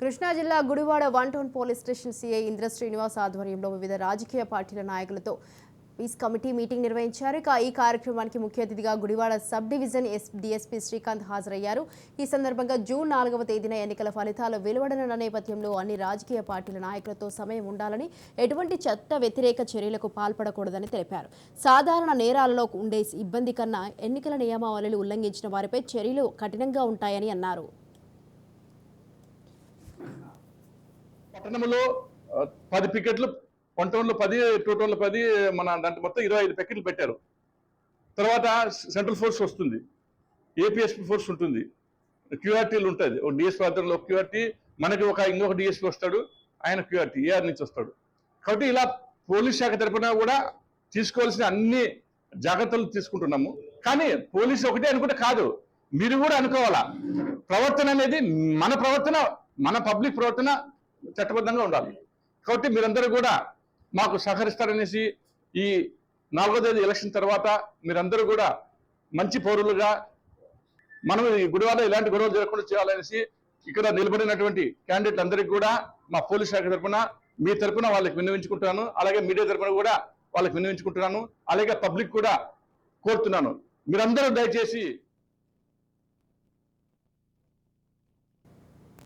కృష్ణా జిల్లా Gudivada one town police station CI Indra Srinivas ఆధ్వర్యంలో వివిధ రాజకీయ పార్టీల నాయకులతో పీస్ కమిటీ మీటింగ్ నిర్వహించారు. ఇక ఈ కార్యక్రమానికి ముఖ్య అతిథిగా Gudivada sub division S DSP Srikanth హాజరయ్యారు. ఈ సందర్భంగా జూన్ నాలుగవ తేదీన ఎన్నికల ఫలితాలు వెలువడనున్న నేపథ్యంలో అన్ని రాజకీయ పార్టీల నాయకులతో సమయం ఉండాలని ఎటువంటి చట్ట వ్యతిరేక చర్యలకు పాల్పడకూడదని తెలిపారు. సాధారణ నేరాలలో ఉండే ఇబ్బంది కన్నా ఎన్నికల నియమావళిలు ఉల్లంఘించిన వారిపై చర్యలు కఠినంగా ఉంటాయని అన్నారు. పట్టణంలో పది పికెట్లు వన్ పది టూ టౌన్లో పది మన దాంట్లో మొత్తం ఇరవై ఐదు పికెట్లు పెట్టారు. తర్వాత సెంట్రల్ ఫోర్స్ వస్తుంది. ఏపీఎస్పీ ఫోర్స్ ఉంటుంది. క్యూఆర్టీలు ఉంటుంది ఒక డిఎస్పీ ఆధ్వర్యంలో ఒక క్యూఆర్టీ మనకి ఒక ఇంకొక డిఎస్పీ వస్తాడు ఆయన క్యూఆర్టీ ఏఆర్ నుంచి వస్తాడు. కాబట్టి ఇలా పోలీస్ శాఖ తరపున కూడా తీసుకోవాల్సిన అన్ని జాగ్రత్తలు తీసుకుంటున్నాము. కానీ పోలీసు ఒకటే అనుకుంటే కాదు. మీరు కూడా అనుకోవాలా? ప్రవర్తన అనేది మన ప్రవర్తన మన పబ్లిక్ ప్రవర్తన చట్టబద్ధంగా ఉండాలి. కాబట్టి మీరందరూ కూడా మాకు సహకరిస్తారనేసి ఈ నాలుగో తేదీ ఎలక్షన్ తర్వాత మీరందరూ కూడా మంచి పౌరులుగా మనం ఈ గుడివాడ ఇలాంటి గొడవలు జరగకుండా చేయాలనేసి ఇక్కడ నిలబడినటువంటి క్యాండిడేట్ అందరికీ కూడా మా పోలీస్ శాఖ తరఫున మీ తరపున వాళ్ళకి విన్నవించుకుంటున్నాను. అలాగే మీడియా తరఫున కూడా వాళ్ళకి విన్నవించుకుంటున్నాను. అలాగే పబ్లిక్ కూడా కోరుతున్నాను. మీరందరూ దయచేసి